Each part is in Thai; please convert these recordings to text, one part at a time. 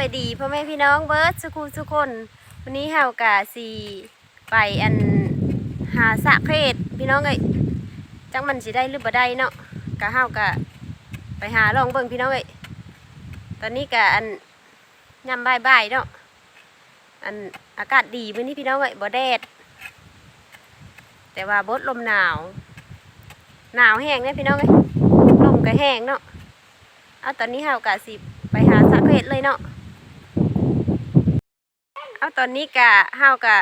ไปดีพ่อแม่พี่น้องเบิร์ดสุขุสุกคนวันนี้เฮากะสีไปอันหาสะเพศพี่น้องเอ้จังมันสิได้หรือบ่ได้เนาะกะเฮากะไปหาลองเบิ่งพี่น้องเอ้ตอนนี้กะอันยำบ่ายๆเนาะอันอากาศดีมื้อนี้พี่น้องเอ้บ่แดดแต่ว่าบดลมหนาว หนาวแห้งเนี่ยพี่น้องเอ้ลมก็แห้งเนาะเอาตอนนี้เฮากะสิไปหาสะเพศเลยเนาะ เอาตอนนี้กะเฮากะ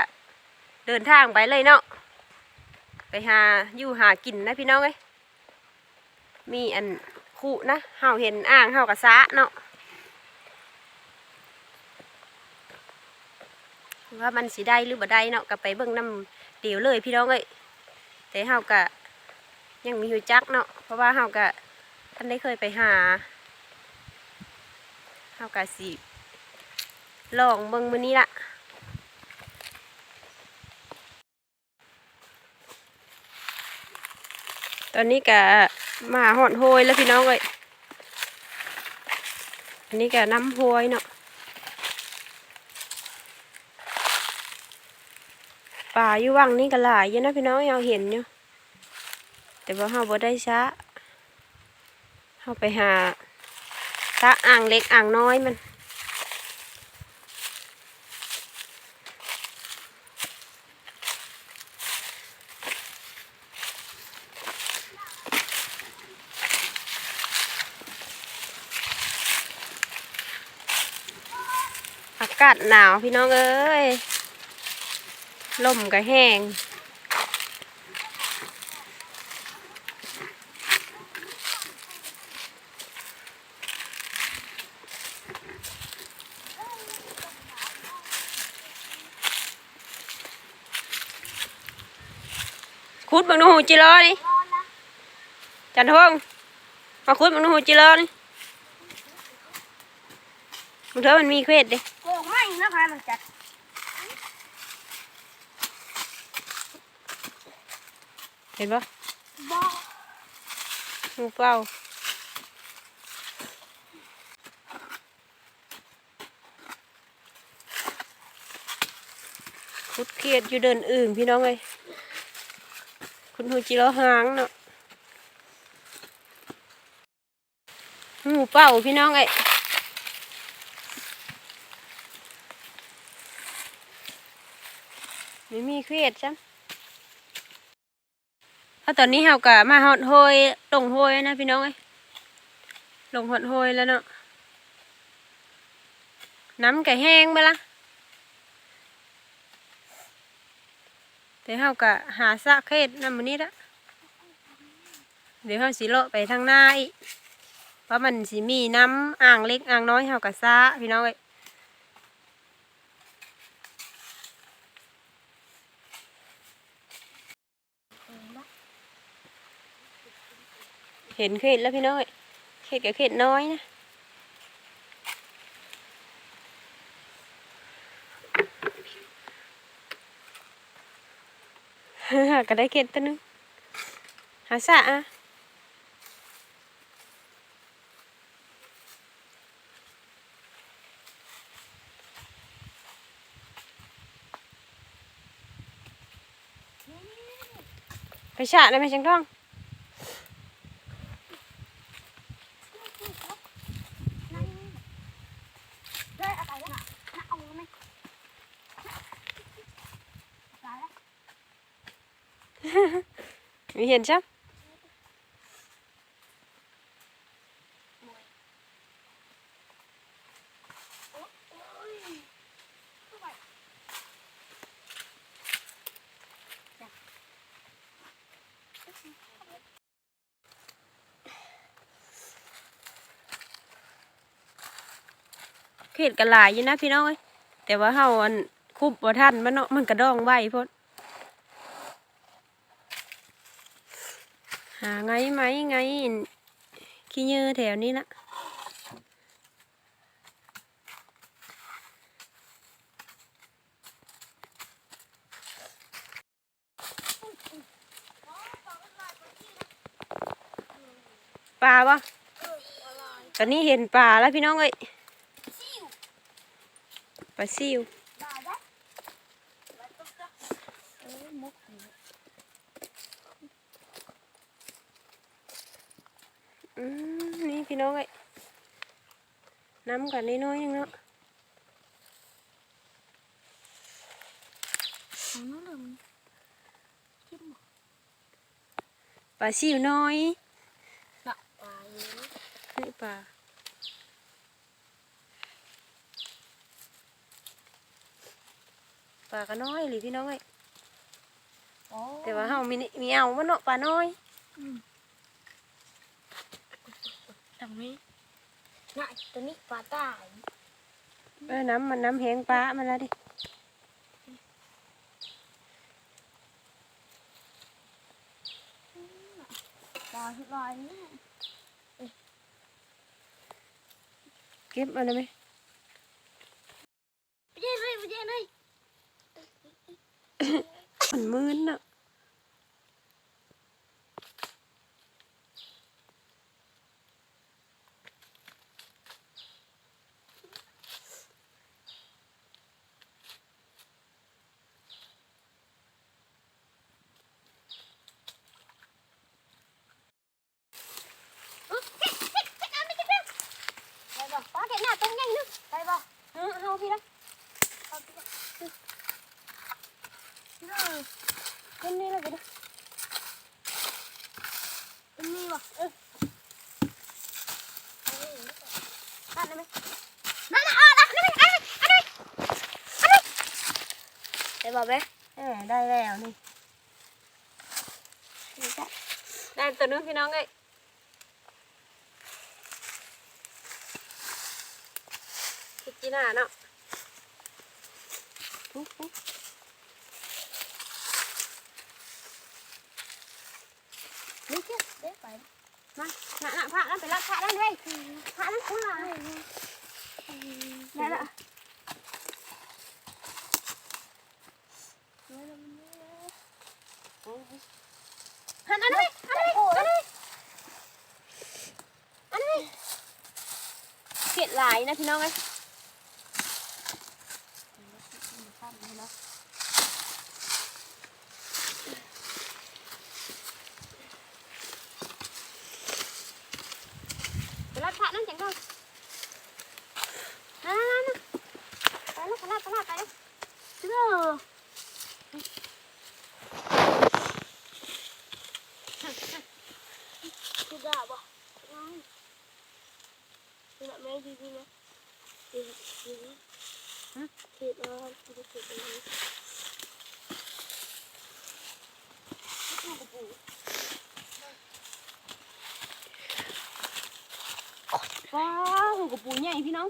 เดินทางไปเลยเนาะไปหาอยู่หากินนะพี่น้องเอ้ยมีอันคู่นะเฮาเห็นอ่างเฮากะซะเนาะว่ามันสิได้หรือบ่ได้เนาะก็ไปเบิ่งน้ำเดียวเลยพี่น้องเอ้ยแต่เฮากะยังมีอยู่จักเนาะเพราะว่าเฮากะท่านได้เคยไปหาเฮากะสิลองเบิ่งมื้อนี้ละ ตอนนี้กะมาหอดโฮยแล้วพี่น้องเอ้ยอันนี้กะน้ำโฮยเนาะป่าอยู่วังนี่ก็หลายอยู่นะพี่น้องเราเห็นอยู่แต่ว่าเราบ่ได้ซะเราไปหาซะอ่างเล็กอ่างน้อยมันากาศหนาวพี่น้องเอ้ยลมก็แห้งคุดบังนูหูจิรอนี่จันทงมาคุดบังนูหูจิรอนี่มึงเถอะมันมีเควดเด้ โกงไม่นะคะมันจัด เห็นปะบองูเป้าคุดเครียดอยู่เดินอื่นพี่น้องเลยคุณหูจิโร่หางเนาะงูเป้าพี่น้องเอ้ยไม่มีเครียดจ้ะ เอาตอนนี้เฮากะมาหอดโฮยลงโฮยนะพี่น้องเอ้ยลงหอดโฮยแล้วเนาะน้ำกะแห้งไปละแต่เฮากะหาสะเคสน้ำมันนี้ละเดี๋ยวเฮาสิเลาะไปทางหน้าอีกเพราะมันสิมีน้ำอ่างเล็กอ่างน้อยเฮากะซะพี่น้องเอ้ย เห็นเขตแล้วพี่น้องเอ้ยเขตกับเขตน้อยนะก็ได้เขตตัวนึงหาสะอะไปสะได้ไหมช่างท่อง ได้อะไรแล้วนะเอาไหมตายแล้ว มีเห็นใช่เขตกันหลายอยู่นะพี่น้องเอ้ยแต่ว่าเฮาอันคุบบ่ทันมันเนาะมันกระดองไว้พดหา ไงไหมไงขี้เยือแถวนี้ละปลาปะตอนนี้เห็นปลาแล้วพี่น้องเอ้ยปลาซิวก็จะเอ้ยมุกนี่ อืมนี่พี่น้องเอ้ย น้ำกันน้อยๆยังเนาะของนู้นเลยมันจิ้มหมดปลาซิวน้อยละไปนี่ปลาปลาก็น้อยหรือพี่น้องเอ้ยโอ้แต่ว่าเฮามีนี่มีเอามันเนาะปลาน้อยตรงนี้ น่ะตัวนี้ปลาตายเออน้ำมันน้ำแห้งปลามันแล้วดิปลาทุกลายนี่เก็บมันได้ไหมไปเจ๊เลยไปเจ๊เลยมันมืนเนาะ không phi đâu bên đây là cái đó. Bên đây mà ừ ăn đây mày nó là ăn đây mày ăn đây ăn đây ăn đây để vào bé. Đây đây đi. Đây tao nước thì nó ngay chị nào nó. นี่เจ๊เด็กไปมาหนักหนักพระนั่นไปลนรักพรนั่นเลยพระนั่นคุ้มหลายนั่นละหันอันนี้อันนี้อันนี้อันนี้เกล็ดหลายนะพี่น้องไง กับปูใหญ่พี่น้อง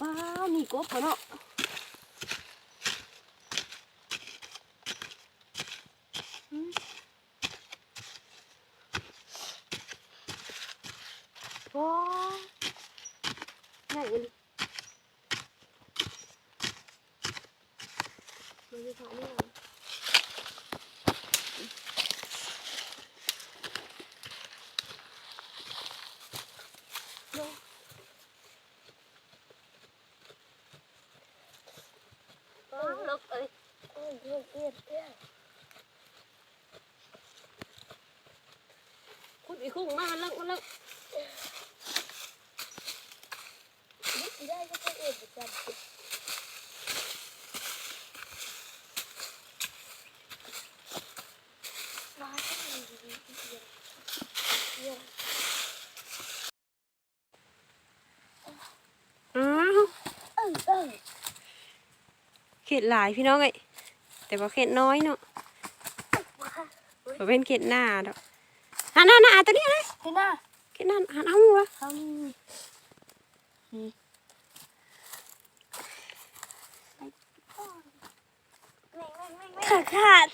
ว้าวมีกบเขาเนาะอืมว้าวใหญ่เลยมันจะถ่ายไม่เอาว้าวลึกเอ้ย โอ้ยเยอะเยอะเยอะ คุ้งมามันลึกมันลึกได้ก็ต้องเอ็ดจับมาที่นี่เยอะเยอะอ้าวเขตหลายพี่น้องเอ้แต่ว่าเขตน้อยเนาะบ่เป็นเขตหน้าดอก หันหน้าหน้าตัวนี้เลยเห็นหน้าเขตหน้าหันเอาหัวเขานี่ขาดขาด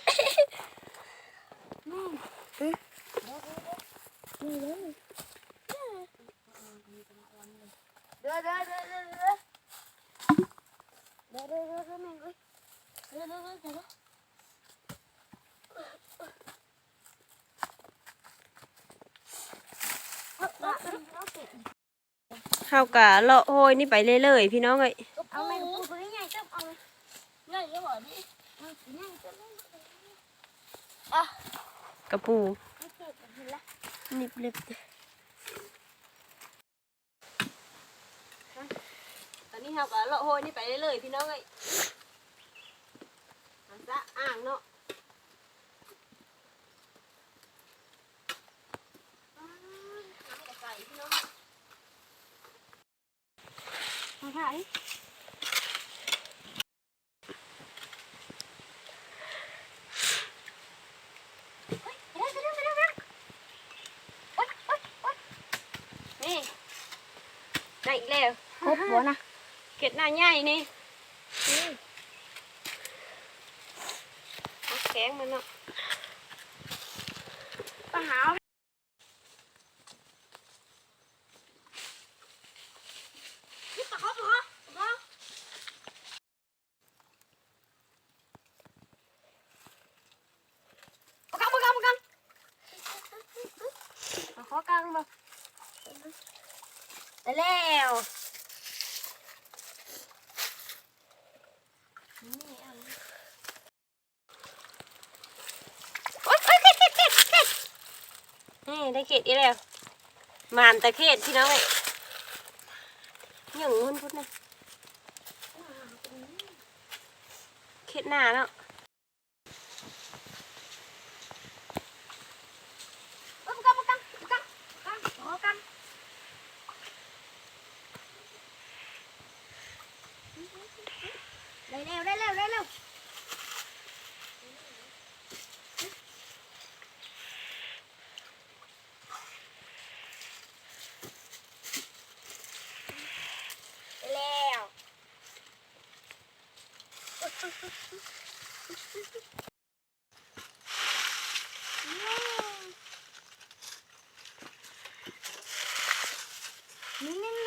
เฮากะเลาะโหยนี่ไปเรื่อยๆพี่น้องเอ้ยเอาแมงปูตัวนี้ใหญ่จับเอาเลยใหญ่ยังเหรอนี่มันใหญ่จับเลยอะกระปูไม่เจ็บเห็นละนิบเล็บตอนนี้เฮากะเลาะโหยนี่ไปเรื่อยๆพี่น้องเอ้ยหาซะอ่างเนาะอ้าวน้ำกระใสพี่น้อง มาถ่ายนี่ได้อีกแล้วครบหัวนะ เกล็ดหน้าใหญ่นี่เอาแข็งมันเนาะ ปัญหานี่ปะเขาปะเขาปะเขาปะกังปะกังปะกังปะเขากังปะได้แล้ว นี่อันโอ๊ยโอ๊ยเข็ดเข็ดเข็ดเข็ดนี่ได้เขตอีกแล้วมานตะเขตพี่น้องเอ้ยอย่างมันพุทธนะเขตหน้าเนาะกังปะกังปะกังปะกังปะกังได้แล้วได้แล้วได้แล้ว แล้ว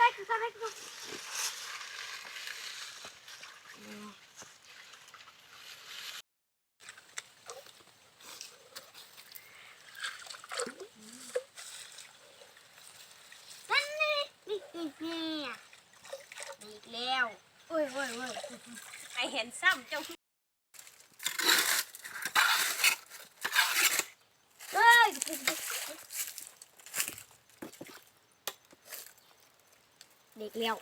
นี่นี่ได้คืออะไรคือ นั่นนี่นี่นี่นี่อีกแล้วโอ้ยโอ้ยโอ้ย ไอเห็นซ้ำเจ้า เอ้ยเด็กแล้ว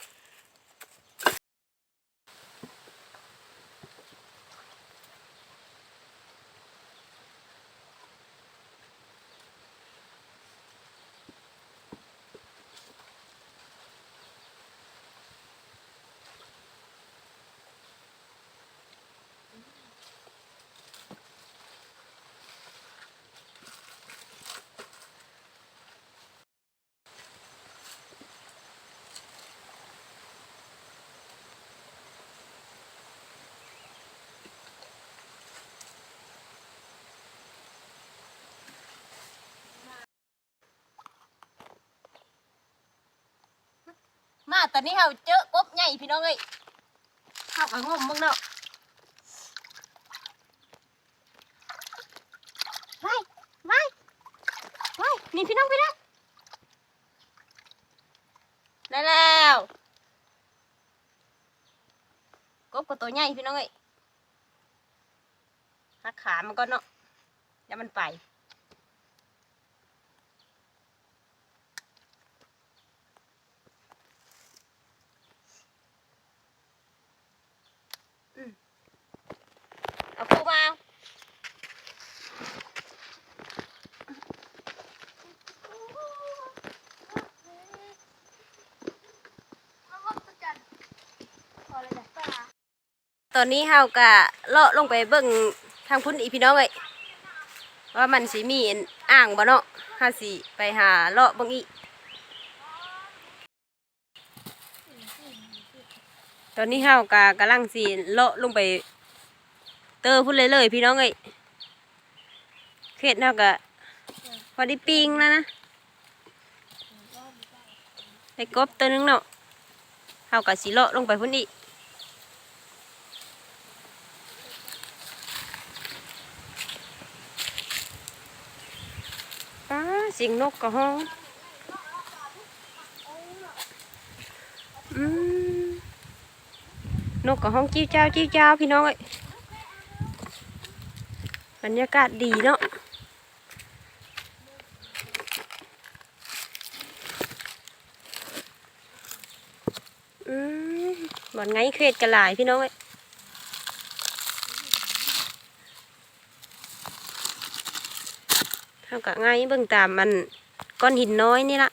มา ตอนนี้เฮาเจอกบใหญ่พี่น้องเอ้ยเฮากะงมมึงเนาะไว้ไว้ไปนี่พี่น้องไปแล้วได้แล้วกบกับตัวใหญ่พี่น้องเอ้ยหักขามันก็เนาะเดี๋ยวมันไป อืมเอาปูมาเอา พอเลยจ้ะป้า ตอนนี้เฮากะเลาะลงไปเบิ่งทางพุ่นอีพี่น้องเอ้ยว่ามันสิมีอ่างบ่เนาะเฮาสิไปหาเลาะเบิ่งอีตอนนี้เฮากะกำลังสิเลาะลงไป เตอพุ่นเลยเลยๆพี่น้องเอ้ยเขตเฮากะพอได้ปิงแล้วนะได้กบตัวนึงเนาะเฮากะสิเลาะลงไปพุ่นอีา เสิงนกกระห้องอืมนกกับห้องจิ้วเจ้าจิ้วเจ้าพี่น้องเอ้ยบรรยากาศดีเนาะอืมบ่อนไงเขตกันหลายพี่น้องเอ้ย เท่ากับไงเบิ่งตามมันก้อนหินน้อยนี่ละ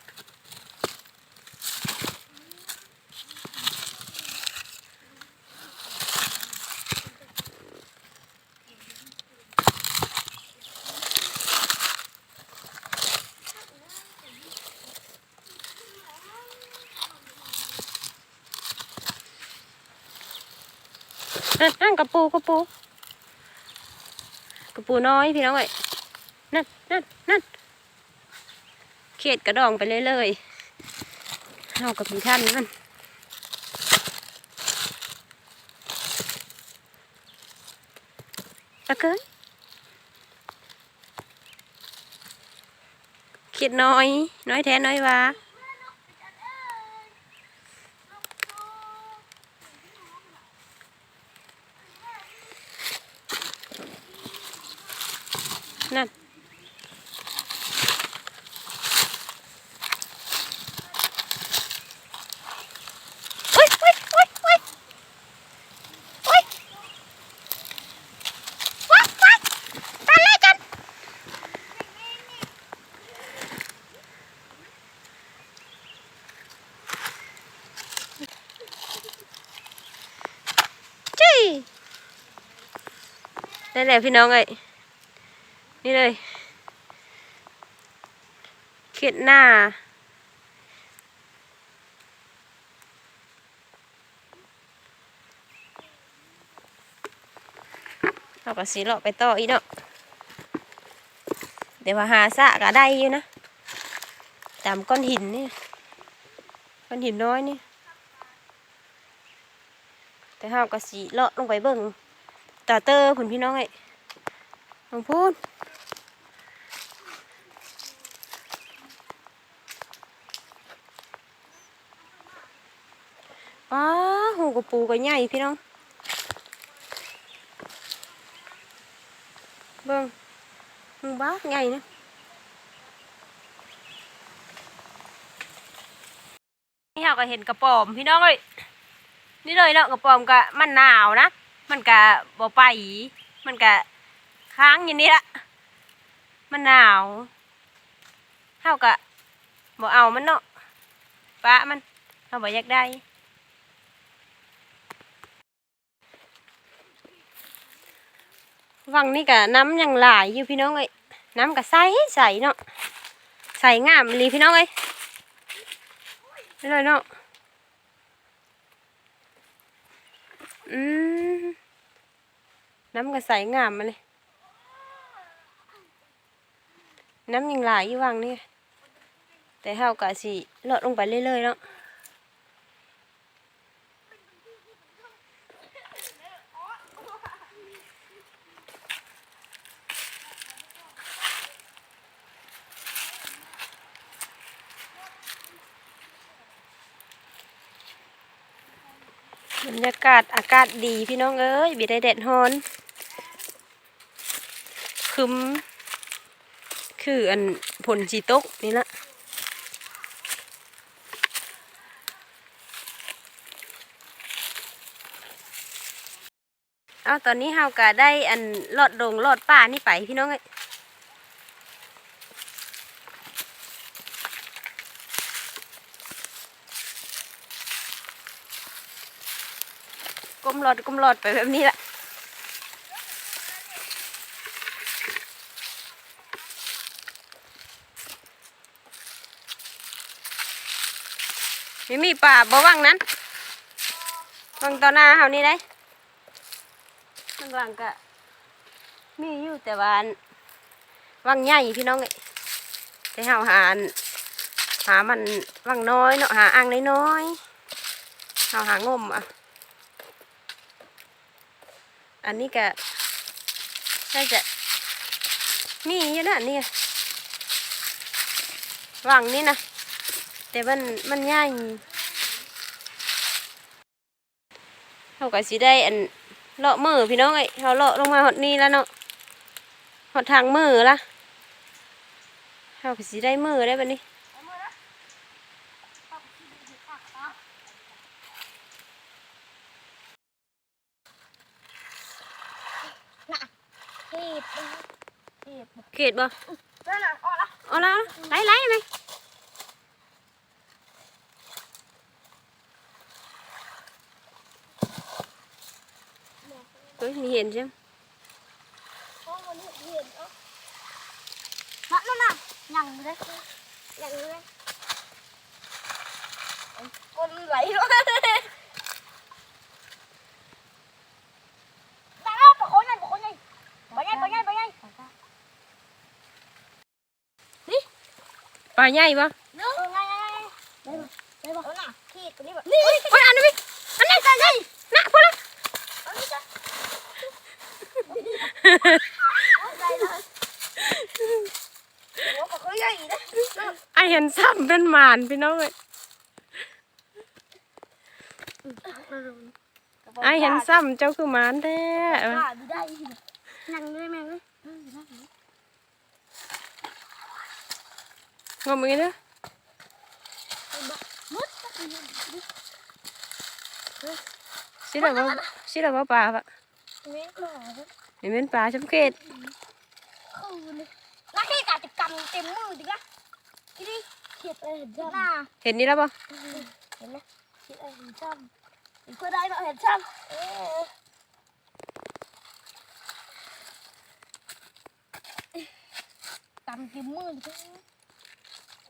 นั่นนั่นกระปูกระปูกระปูน้อยพี่น้องเอ้ย นั่นนั่นเขียดกระดองไปเลยเลยๆเอากับพี่ท่านมันตะเกินเขียดน้อย น้อยแท้น้อยว่า นั่นโอ๊ยโอ๊ยโอ๊ยโอ๊ยโอ๊ยวักวักตาเลยกันจี้นั่น แหละพี่น้องเอ้ยนี่เลยเขียดหน้าเราก็สีเลาะไปต่ออีกเนาะเดี๋ยวว่าหาสะก็ได้อยู่นะ ตามก้อนหินนี่ก้อนหินน้อยนี่ แต่เราก็สีเลาะลงไปเบิ่ง ตาเตอร์ผุนพี่น้องไอ้ลองพูดอ้าหูกระปูก็ใหญ่พี่น้องเบิ่งหูบ้ากใหญ่นะนี่เราก็เห็นกระป๋อมพี่น้องเอ้ยนี่เลยเนาะกระป๋อมก็มันหนาวนะ มันก็บ่ไปมันก็ค้างอย่างนี้ละมันหนาวเฮาก็บ่เอามันเนาะปะมันเฮาบ่อยากได้วังนี่กะน้ำยังหลายอยู่พี่น้องเอ้ยน้ำกะใสใสเนาะใสงามลีพี่น้องเอ้ยเลยเนาะ อืมน้ำกะใสงามมาเลย น้ำยังหลายอยู่วังนี่แต่เฮากะสิลดลงไปเรื่อยๆเนาะ รรยากาศอากาศดีพี่น้องเอ้ยบีได้แดดฮอนคึมคืออันผลจีตกนี่ละเอาตอนนี้เฮาก็ได้อันลอดดงลอดป่านี่ไปพี่น้องเอ้ย ก้มลอดก้มลอดไปแบบนี้แหละม่มีป่าบ่วังนั้นวังต่อหน้าเฮานี่ได้ข้างหลังก็มีอยู่แต่ว่าอันวังใหญ่พี่น้องเอ้แต่เฮาหาหามันวังน้อยเนาะหาอ่างน้อยๆเฮาหางมอะ อันนี้ก็น่าจะมีอยู่นะนี่วังนี่นะแต่มันมันใหญ่เขาก็สิได้อันเลาะมือพี่น้องเอ้เขาเลาะลงมาหดนี้แล้วเนาะหดทางมือละเขาก็สิได้มือได้บัดนี้เอามือนะเอาไปที่ดีๆค่ะครับน่ะที บนะทีบเขตบ่นั่นน่ะออกละเอาละไล่ไล่ไหมเฮ้ยมีเห็นใช่ไหมโอ้วันนี้เห็นเอ้ามานั่นน่ะยังเลยยังเลยก้นไหลด้วยน้าปะโคนยังปะโคนยังปะยังปะยังปะยัง ปลาใหญ่บ่เนื้อไงไงไงได้ปะได้ปะเอาหน่ะขีดตัวนี้แบบโอ้ยอันนี้อันนี้ใส่ใส่น่ะพูดละเอานี่จ้ะเอาใจเลยไอเห็นซ้ำเป็นหมานพี่น้องเลยไอเห็นซ้ำเจ้าคือหมานแท้นั่งด้วยแม่เลย งอมือเด้อมุดสิเราบ่สิเราบ่ปลาปะ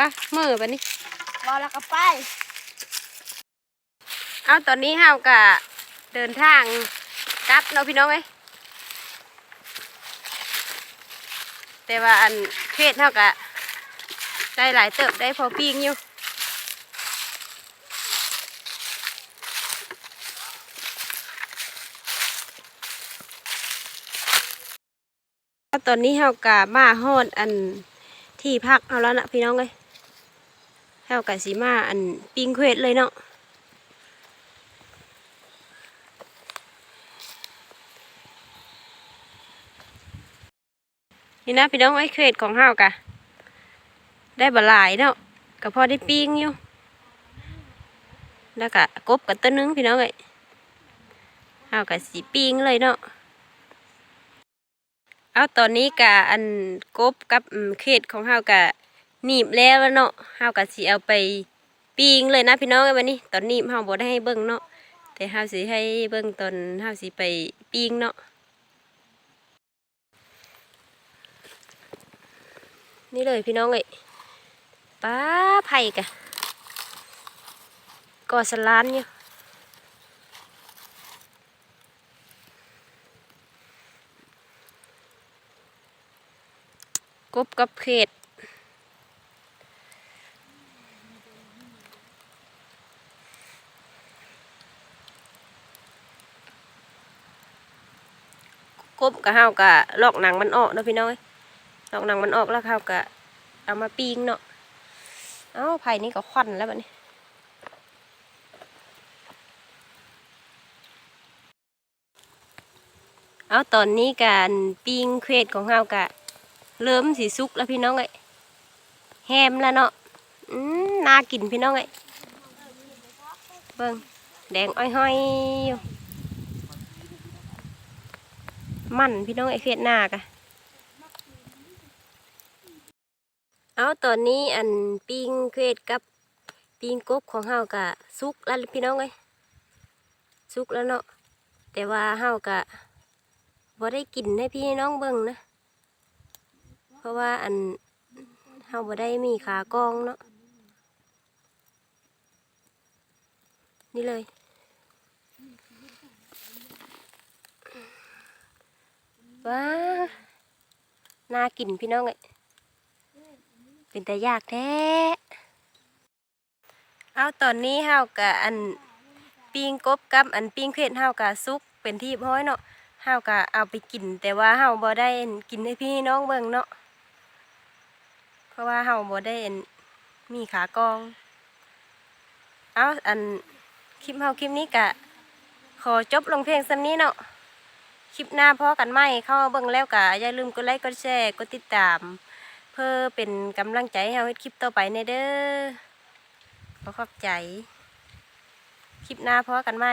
ไปมือปะนี่ำรอแล้วก็ไป เอาตอนนี้เฮากะเดินทางกลับเนาะพี่น้องเอ้ยแต่ว่าอันเขตเฮากะได้หลายเติบได้พอปิ้งอยู่ตอนนี้เฮากะมาฮอดอันที่พักเอาแล้วนะพี่น้องเอ้ย เฮากะสีมาอันปิ้งเควดเลยเนาะนี่นะพี่น้องไอ้เขตของเฮากะได้บหลายเนาะก็พอได้ปิ้งอยู่แล้วก็กบกับต้นนึงพี่น้องเอ้ยเฮากะสีปิ้งเลยเนาะเอาตอนนี้กะอันกบกับอืมเขตของเฮากะ หนีบแล้วเนาะเฮากะสีเอาไปปิ้งเลยนะพี่น้องวันนี้ ตอนหนี้เฮาบ่ได้ให้เบิ่งเนาะแต่เฮาสิให้เบิ่งตอนเฮาสิไปปิ้งเนาะนี่เลยพี่น้องเอ้ยป้าไผ่กะก่อสลานอยู่ยกบกับเขต กบกับเฮากะลอกหนังมันออกเนาะพี่น้องเอ้ยลอกหนังมันออกแล้วเขาก็เอามาปิ้งเนาะเอ้าไผ่นี่ก็ควันแล้วบัดนี้เอาตอนนี้การปิ้งเควดของเฮากะเริ่มสีสุกแล้วพี่น้องเอ้แฮมแล้วเนาะอืมน่ากินพี่น้องเอ้เบิ่งแดงอ้อยๆอยู่ มันพี่น้องเอ้เควดหน้ากะเอาตอนนี้อันปิ้งเควดกับปิ้งกบของเฮากะสุกแล้วพี่น้องเอ้ยสุกแล้วเนาะแต่ว่าเฮากะบ่ได้กินให้พี่น้องเบิ่งนะ เพราะว่าอันเฮาบ่ได้มีขากองเนาะนี่เลย ว้าน่ากินพี่น้องเอ้ยเป็นแต่ยากแท้ เอาตอนนี้เฮากะอันปิ้งกบกับอันปิ้งเผ็ดเฮากะซุกเป็นที่พ้อยเนาะเฮากะเอาไปกิน แต่ว่าเฮาบ่ได้กินให้พี่น้องเบิ่งเนาะ เพราะว่าเฮาบ่ได้มีขากอง เอาอันคลิปเฮาคลิปนี้กะ ขอจบลงเพียงส่ำนี้เนาะ คลิปหน้าพอกันไหมเข้ามาเบิ่งแล้วก็อย่าลืมกดไลค์กดแชร์กดติดตาม เพื่อเป็นกำลังใจให้เราเฮ็ดคลิปต่อไปในเด้อขอขอบใจ คลิปหน้าพอกันไหม